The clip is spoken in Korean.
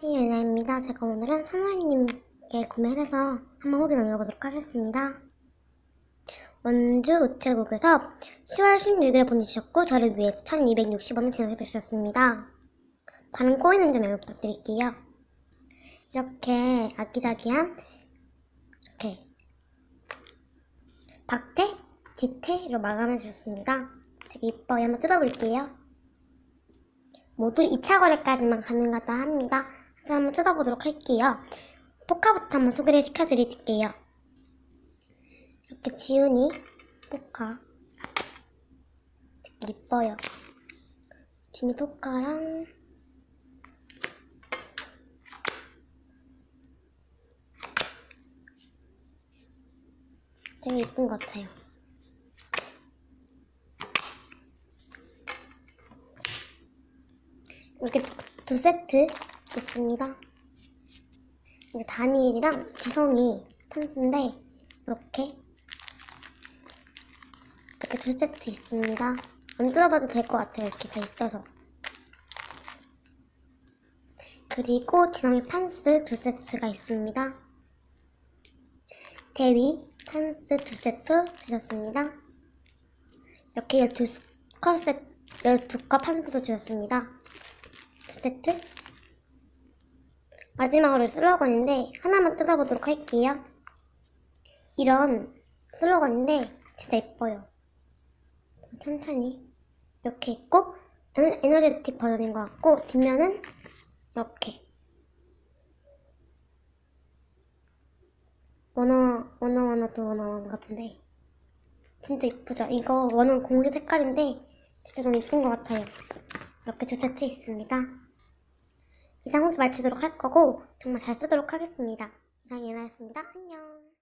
시예나입니다. 제가 오늘은 선호님께 구매를 해서 한번 후기 남겨보도록 하겠습니다. 원주 우체국에서 10월 16일에 보내주셨고 저를 위해서 1260원을 지원해 주셨습니다. 반응 꼬이는 점 양해 부탁드릴게요. 이렇게 아기자기한 이렇게 박태, 지태로 마감해 주셨습니다. 되게 이뻐요. 한번 뜯어볼게요. 모두 2차 거래까지만 가능하다 합니다. 그래서 한번 뜯어보도록 할게요. 포카부터 한번 소개를 시켜드릴게요. 이렇게 지훈이 포카 이뻐요. 지훈이 포카랑 되게 이쁜 것 같아요. 이렇게 두, 두 세트 있습니다. 이제 다니엘이랑 지성이 판스인데 이렇게 이렇게 두 세트 있습니다. 안 뜯어봐도 될 것 같아요. 이렇게 다 있어서. 그리고 지성이 판스 두 세트가 있습니다. 대위 판스 두 세트 주셨습니다. 이렇게 12컷 세트, 12컷 판스도 주셨습니다. 두 세트. 마지막으로 슬로건인데 하나만 뜯어보도록 할게요. 이런 슬로건인데 진짜 예뻐요. 천천히 이렇게 있고 에너- 에너제틱 버전인 것 같고 뒷면은 이렇게 원어 원어 원어 또 원어 원어 같은데 진짜 이쁘죠? 이거 원은 공기 색깔인데 진짜 너무 이쁜 것 같아요. 이렇게 두 세트 있습니다. 이상 후기 마치도록 할 거고 정말 잘 쓰도록 하겠습니다. 이상 예나였습니다. 안녕.